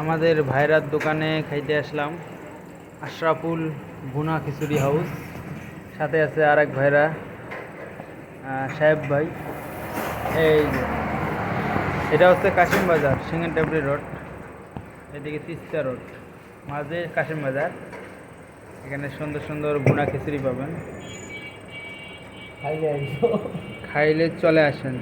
আমাদের ভাইরার দোকানে খাইতে আসলাম। আশরাফুল ভুনা খিচুড়ি হাউস। সাথে আছে আর এক ভাইরা সাহেব ভাই। এই যে এটা হচ্ছে কাশিম বাজার সিঙ্গেন টেবরি রোড। এদিকে তিস্তা রোড মাঝে কাশিম বাজার। এখানে সুন্দর সুন্দর ভুনা খিচুড়ি পাবেন। খাইলে খাইলে চলে আসেন।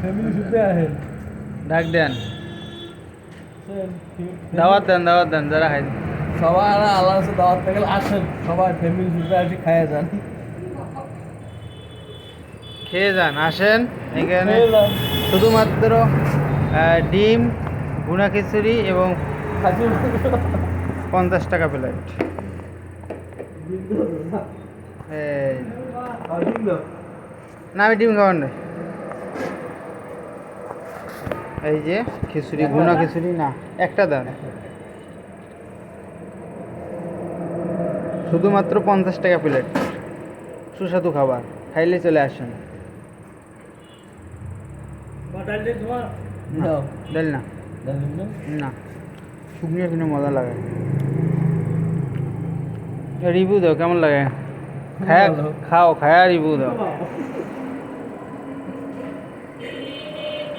ফ্যামিলি সুপে আহেন ডাক দেন। দাওয়াত দেন দাওয়াত দেন যারা খাই সবাই আল্লাহ দাওয়াত থেকে আসেন সবাই ফ্যামিলি সুপে আসে খাইয়ে যান। খেয়ে যান আসেন। এখানে শুধুমাত্র ডিম ভুনা খিচুড়ি এবং পঞ্চাশ টাকা প্লেট। না। আমি ডিম খাবার নাই এই যে খিচুড়ি ভুনা খিচুড়ি না একটা দেন শুধুমাত্র পঞ্চাশ টাকা প্লেট। সুস্বাদু খাবার। খাইলে চলে আসেন। না, ডাল না। না? শুকনো শুকনো মজা লাগে। রিভিউ দাও কেমন লাগে? খায়া। খাও খায়া রিভিউ দাও।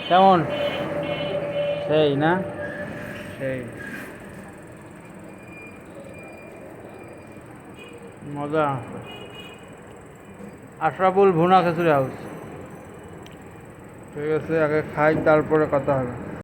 কেমন? সেই না? সেই। মজা। আশরাফুল ভুনা খেচুরি হাউস ঠিক আছে, আগে খাই, তারপরে কথা হবে।